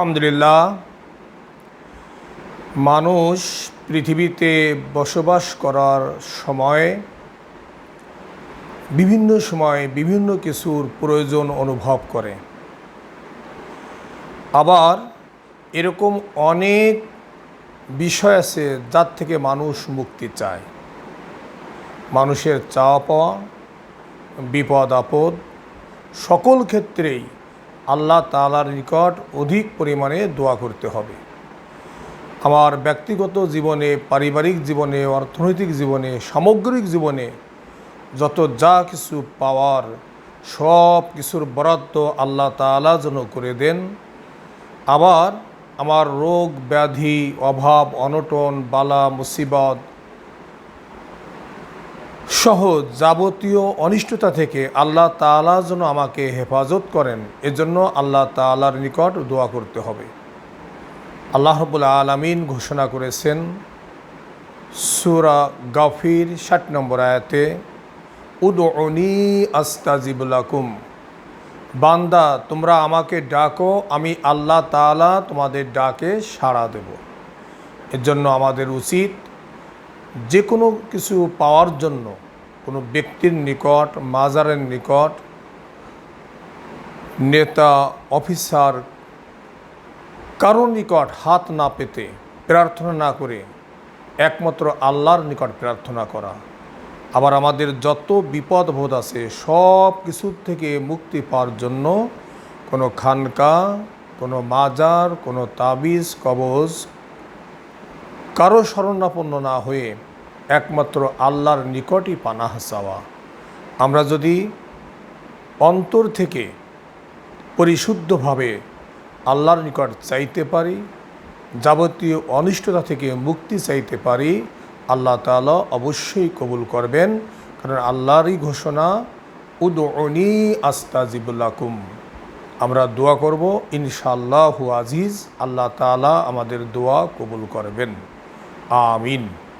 আলহামদুলিল্লাহ, মানুষ পৃথিবীতে বসবাস করার সময়, বিভিন্ন সময় বিভিন্ন কিছুর প্রয়োজন অনুভব করে। আবার এরকম অনেক বিষয় আছে যার থেকে মানুষ মুক্তি চায়। মানুষের চাওয়া পাওয়া, বিপদ আপদ সকল ক্ষেত্রেই আল্লাহ তালার নিকট অধিক পরিমাণে দোয়া করতে হবে। আমার ব্যক্তিগত জীবনে, পারিবারিক জীবনে, অর্থনৈতিক জীবনে, সামগ্রিক জীবনে যত যা কিছু পাওয়ার, সব কিছুর বরাদ্দ আল্লাহ তালা যেন করে দেন। আবার আমার রোগ ব্যাধি, অভাব, অনটন, বালা, মুসিবত সহ যাবতীয় অনিষ্টতা থেকে আল্লাহ তাআলা যেন আমাকে হেফাজত করেন, এজন্য আল্লাহ তাআলার নিকট দোয়া করতে হবে। আল্লাহ রবুল আলমিন ঘোষণা করেছেন, সুরা গাফির ষাট নম্বর আয়াতে উদনি আস্তাজিবুলাকুম বান্দা, তোমরা আমাকে ডাকো, আমি আল্লাহ তাআলা তোমাদের ডাকে সাড়া দেব। এর জন্য আমাদের উচিত যে কোনো কিছু পাওয়ার জন্য কোনো ব্যক্তির নিকট, মাজারের নিকট, নেতা, অফিসার, কারোর নিকট হাত না পেতে প্রার্থনা না করে একমাত্র আল্লাহর নিকট প্রার্থনা করা। আবার আমাদের যত বিপদ বোধ আছে, সব কিছুর থেকে মুক্তি পাওয়ার জন্য কোনো খানকা, কোনো মাজার, কোনো তাবিজ, কবজ কারও শরণাপন্ন না হয়ে একমাত্র আল্লাহর নিকটই পানাহ চাওয়া। আমরা যদি অন্তর থেকে পরিশুদ্ধভাবে আল্লাহর নিকট চাইতে পারি, যাবতীয় অনিষ্টতা থেকে মুক্তি চাইতে পারি, আল্লাহ তালা অবশ্যই কবুল করবেন, কারণ আল্লাহরই ঘোষণা উদনি আস্তাজিবুল্লাকুম আমরা দোয়া করব, ইনশাআল্লাহু আজিজ, আল্লাহ তালা আমাদের দোয়া কবুল করবেন। আমিন।